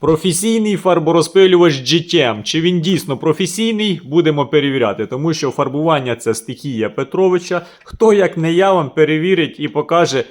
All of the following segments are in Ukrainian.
Професійний фарборозпилювач GTM. Чи він дійсно професійний, будемо перевіряти, тому що фарбування це стихія Петровича. Хто як не я вам перевірить і покаже,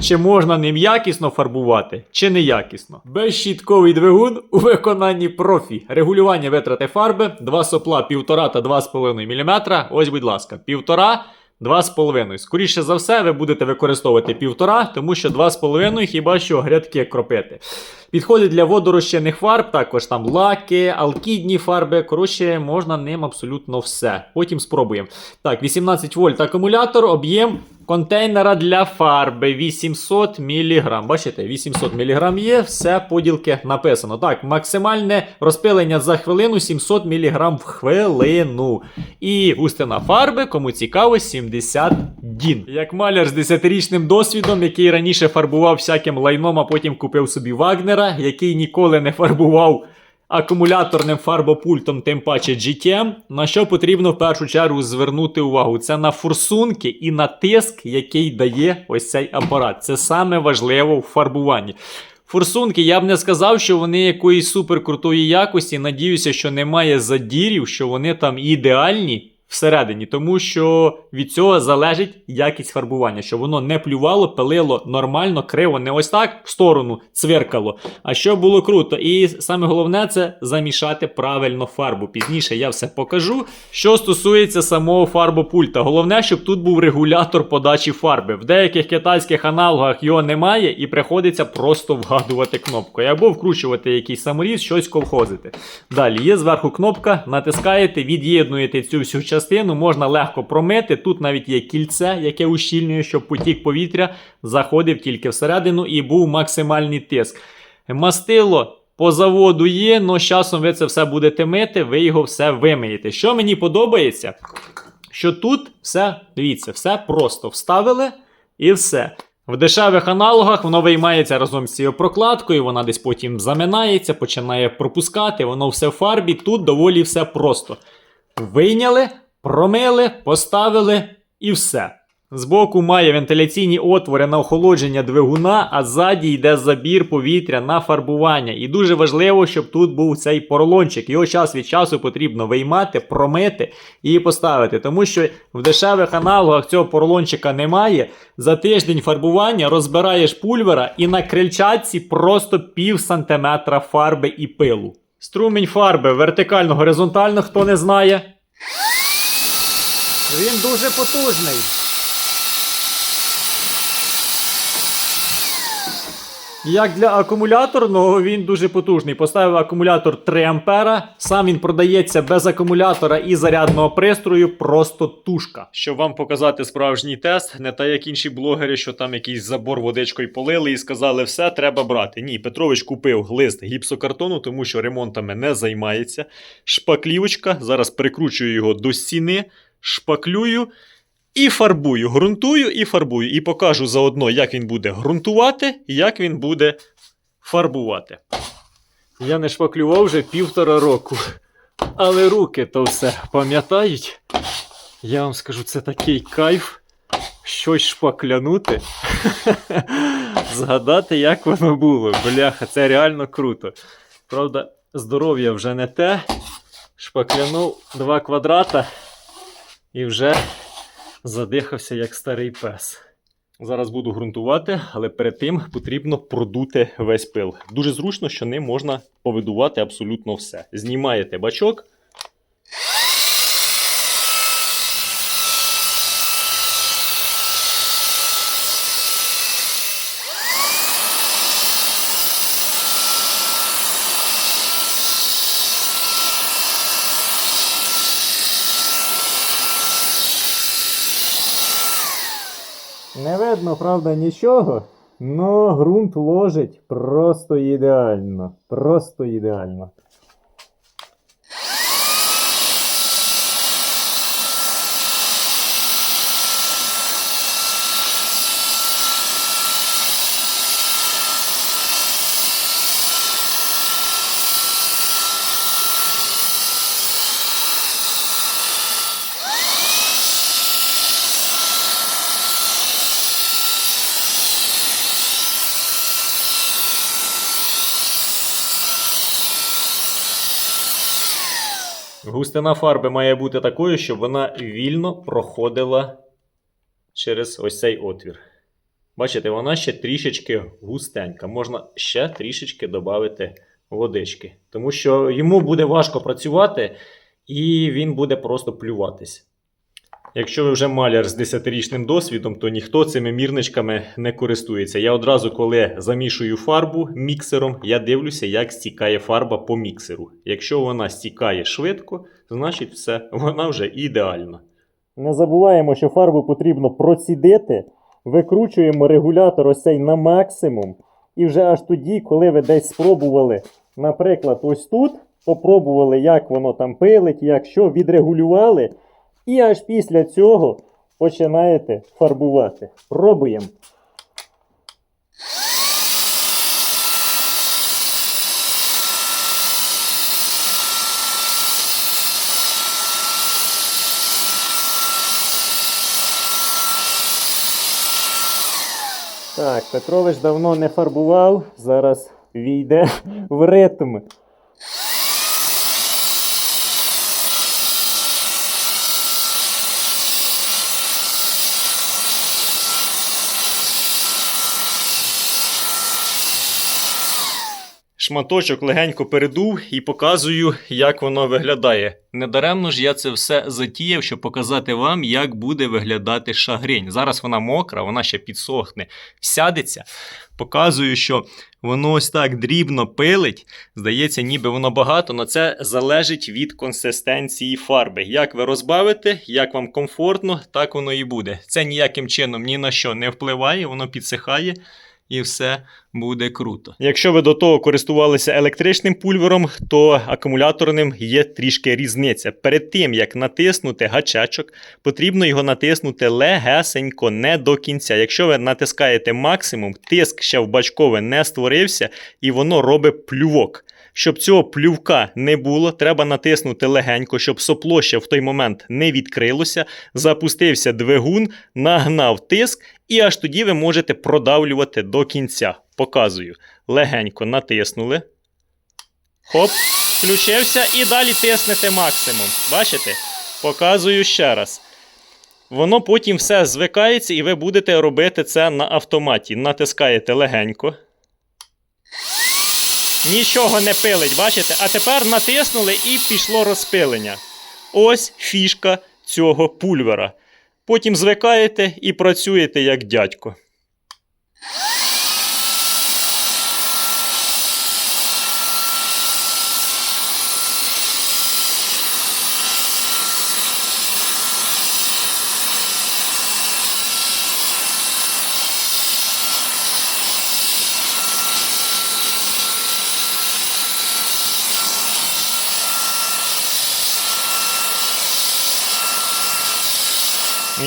чи можна ним якісно фарбувати, чи неякісно. Безщітковий двигун у виконанні профі. Регулювання витрати фарби, два сопла 1,5 та 2,5 мм. Ось, будь ласка, 1,5 2,5. Скоріше за все, ви будете використовувати 1,5, тому що 2,5 хіба що грядки кропити. Підходить для водорозчинних фарб, також там лаки, алкідні фарби. Коротше, можна ним абсолютно все. Потім спробуємо. Так, 18 вольт акумулятор, об'єм контейнера для фарби 800 мг. Бачите, 800 мг є, все поділки написано. Так, максимальне розпилення за хвилину 700 мг в хвилину. І густина фарби, кому цікаво, 70 дін. Як маляр з 10-річним досвідом, який раніше фарбував всяким лайном, а потім купив собі Вагнера, який ніколи не фарбував акумуляторним фарбопультом, тим паче GTM, на що потрібно в першу чергу звернути увагу. Це на форсунки і на тиск, який дає ось цей апарат. Це саме важливо в фарбуванні. Форсунки, я б не сказав, що вони якоїсь суперкрутої якості. Надіюся, що немає задірів, що вони там ідеальні всередині, тому що від цього залежить якість фарбування, щоб воно не плювало, пилило нормально, криво, не ось так в сторону цвиркало, а щоб було круто. І саме головне це замішати правильно фарбу. Пізніше я все покажу. Що стосується самого фарбопульта, головне, щоб тут був регулятор подачі фарби. В деяких китайських аналогах його немає, і приходиться просто вгадувати кнопкою або вкручувати якийсь саморіз, щось колхозити. Далі є зверху кнопка, натискаєте, від'єднуєте цю всю частину, можна легко промити. Тут навіть є кільце, яке ущільнює, щоб потік повітря заходив тільки всередину і був максимальний тиск. Мастило по заводу є, але з часом ви це все будете мити, ви його все вимиєте. Що мені подобається, що тут все, дивіться, все просто вставили і все. В дешевих аналогах воно виймається разом з цією прокладкою, вона десь потім заминається, починає пропускати, воно все в фарбі. Тут доволі все просто. Вийняли, промили, поставили і все. Збоку має вентиляційні отвори на охолодження двигуна, а ззаді йде забір повітря на фарбування. І дуже важливо, щоб тут був цей поролончик. Його час від часу потрібно виймати, промити і поставити. Тому що в дешевих аналогах цього поролончика немає. За тиждень фарбування розбираєш пульвера і на крильчатці просто пів сантиметра фарби і пилу. Струмінь фарби вертикально-горизонтально, хто не знає. Він дуже потужний. Як для акумуляторного, він дуже потужний. Поставив акумулятор 3 ампера. Сам він продається без акумулятора і зарядного пристрою, просто тушка. Щоб вам показати справжній тест, не так як інші блогери, що там якийсь забор водичкою полили і сказали, все треба брати. Ні, Петрович купив лист гіпсокартону, тому що ремонтами не займається. Шпаклівочка. Зараз прикручую його до стіни, шпаклюю. І фарбую, ґрунтую і фарбую. І покажу заодно, як він буде ґрунтувати і як він буде фарбувати. Я не шпаклював вже півтора року. Але руки то все пам'ятають. Я вам скажу, це такий кайф. Щось шпаклянути. Згадати, як воно було. Бляха, це реально круто. Правда, здоров'я вже не те. Шпаклянув два квадрата і вже задихався як старий пес. Зараз буду ґрунтувати, але перед тим потрібно продути весь пил. Дуже зручно, що ним можна повидувати абсолютно все. Знімаєте бачок. Не видно, правда, нічого. Но ґрунт ложить просто ідеально. Просто ідеально. Густина фарби має бути такою, щоб вона вільно проходила через ось цей отвір. Бачите, вона ще трішечки густенька. Можна ще трішечки додати водички. Тому що йому буде важко працювати і він буде просто плюватись. Якщо ви вже маляр з 10-річним досвідом, то ніхто цими мірничками не користується. Я одразу, коли замішую фарбу міксером, я дивлюся, як стікає фарба по міксеру. Якщо вона стікає швидко, значить все, вона вже ідеальна. Не забуваємо, що фарбу потрібно процідити, викручуємо регулятор ось цей на максимум. І вже аж тоді, коли ви десь спробували, наприклад, ось тут, попробували, як воно там пилить, як що, відрегулювали. І аж після цього починаєте фарбувати. Пробуємо. Так, Петрович давно не фарбував, зараз війде в ритм. Шматочок легенько передув і показую, як воно виглядає. Недаремно ж я це все затіяв, щоб показати вам, як буде виглядати шагрень. Зараз вона мокра, вона ще підсохне, сядеться. Показую, що воно ось так дрібно пилить. Здається, ніби воно багато, але це залежить від консистенції фарби. Як ви розбавите, як вам комфортно, так воно і буде. Це ніяким чином ні на що не впливає, воно підсихає і все буде круто. Якщо ви до того користувалися електричним пульвером, то акумуляторним є трішки різниця. Перед тим як натиснути гачечок, потрібно його натиснути легесенько, не до кінця. Якщо ви натискаєте максимум, тиск ще в бачкове не створився, і воно робить плювок. Щоб цього плювка не було, треба натиснути легенько, щоб сопло ще в той момент не відкрилося, запустився двигун, нагнав тиск, і аж тоді ви можете продавлювати до кінця. Показую. Легенько натиснули. Хоп, включився і далі тиснете максимум. Бачите? Показую ще раз. Воно потім все звикається, і ви будете робити це на автоматі. Натискаєте легенько. Нічого не пилить, бачите? А тепер натиснули і пішло розпилення. Ось фішка цього пульвера. Потім звикаєте і працюєте як дядько.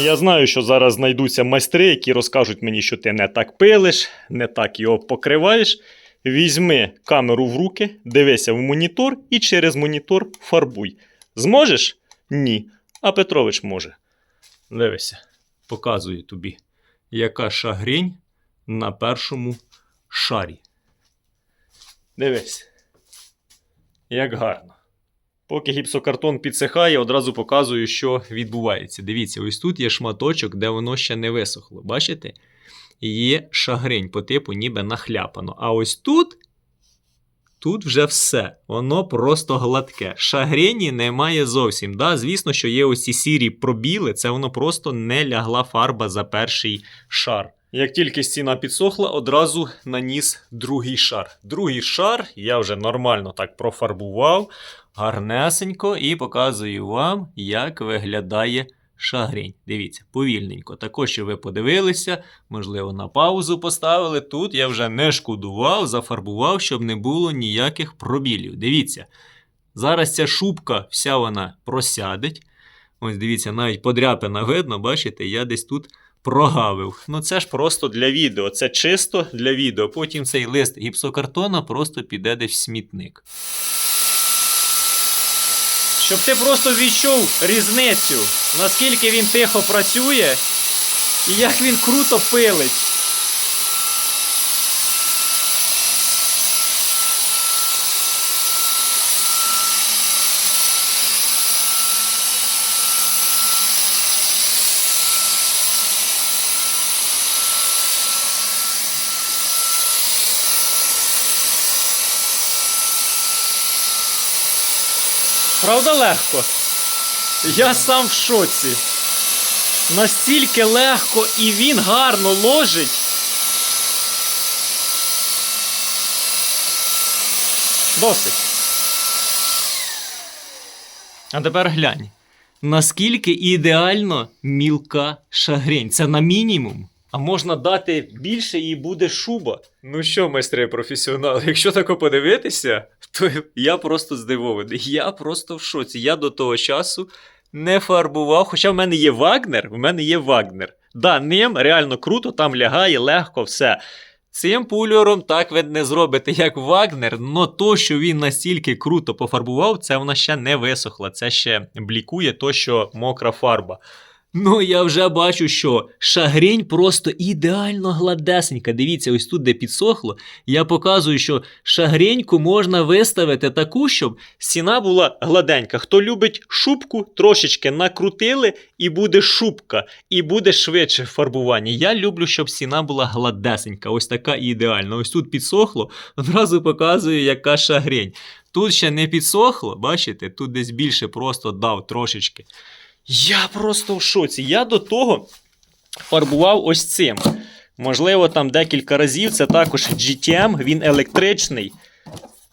Я знаю, що зараз знайдуться майстри, які розкажуть мені, що ти не так пилиш, не так його покриваєш. Візьми камеру в руки, дивися в монітор і через монітор фарбуй. Зможеш? Ні. А Петрович може. Дивися, показую тобі, яка шагрінь на першому шарі. Дивись. Як гарно. Поки гіпсокартон підсихає, одразу показую, що відбувається. Дивіться, ось тут є шматочок, де воно ще не висохло. Бачите? Є шагрень по типу, ніби нахляпано. А ось тут. Тут вже все, воно просто гладке. Шагрені немає зовсім. Да? Звісно, що є ось ці сірі пробіли, це воно просто не лягла фарба за перший шар. Як тільки стіна підсохла, одразу наніс другий шар. Другий шар я вже нормально так профарбував, гарнесенько, і показую вам, як виглядає шагрень. Дивіться, повільненько. Також, що ви подивилися, можливо, на паузу поставили. Тут я вже не шкодував, зафарбував, щоб не було ніяких пробілів. Дивіться. Зараз ця шубка, вся вона просядеть. Ось дивіться, навіть подряпина видно, бачите, я десь тут прогавив. Ну це ж просто для відео. Це чисто для відео. Потім цей лист гіпсокартона просто піде десь в смітник. Щоб ти просто відчув різницю, наскільки він тихо працює і як він круто пилить. Правда легко? Я сам в шоці. Настільки легко і він гарно ложить. Досить. А тепер глянь. Наскільки ідеально мілка шагрень. Це на мінімум. А можна дати більше і буде шуба. Ну що, майстри професіонали, якщо тако подивитися, то я просто здивований. Я просто в шоці. Я до того часу не фарбував. Хоча в мене є Вагнер, в мене є Вагнер. Да, ним реально круто, там лягає легко все. Цим пульором так ви не зробите, як Вагнер, но то, що він настільки круто пофарбував, це вона ще не висохла. Це ще блікує то, що мокра фарба. Ну, я вже бачу, що шагрінь просто ідеально гладесенька. Дивіться, ось тут, де підсохло, я показую, що шагреньку можна виставити таку, щоб стіна була гладенька. Хто любить шубку, трошечки накрутили, і буде шубка, і буде швидше фарбування. Я люблю, щоб стіна була гладесенька, ось така ідеальна. Ось тут підсохло, одразу показую, яка шагрень. Тут ще не підсохло, бачите, тут десь більше просто дав трошечки. Я просто в шоці. Я до того фарбував ось цим. Можливо, там декілька разів. Це також GTM, він електричний,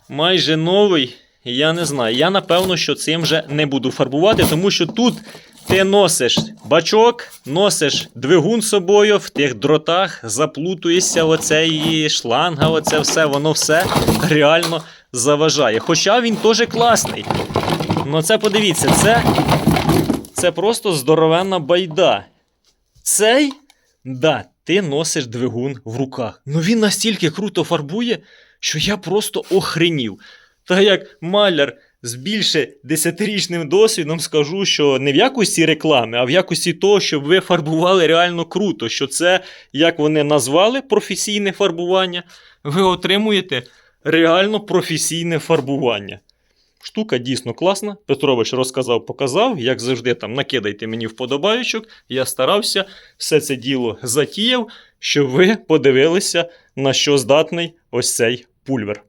майже новий. Я не знаю. Я напевно, що цим вже не буду фарбувати, тому що тут ти носиш бачок, носиш двигун з собою, в тих дротах заплутуєшся, оце і шланга, оце все, воно все реально заважає. Хоча він теж класний. Ну це подивіться, це це просто здоровенна байда. Цей, да, ти носиш двигун в руках. Ну він настільки круто фарбує, що я просто охренів. Та як маляр з більше десятирічним досвідом скажу, що не в якості реклами, а в якості того, щоб ви фарбували реально круто. Що це, як вони назвали, професійне фарбування, ви отримуєте реально професійне фарбування. Штука дійсно класна. Петрович розказав, показав. Як завжди, там накидайте мені вподобайочок. Я старався все це діло затіяв, щоб ви подивилися, на що здатний ось цей пульвер.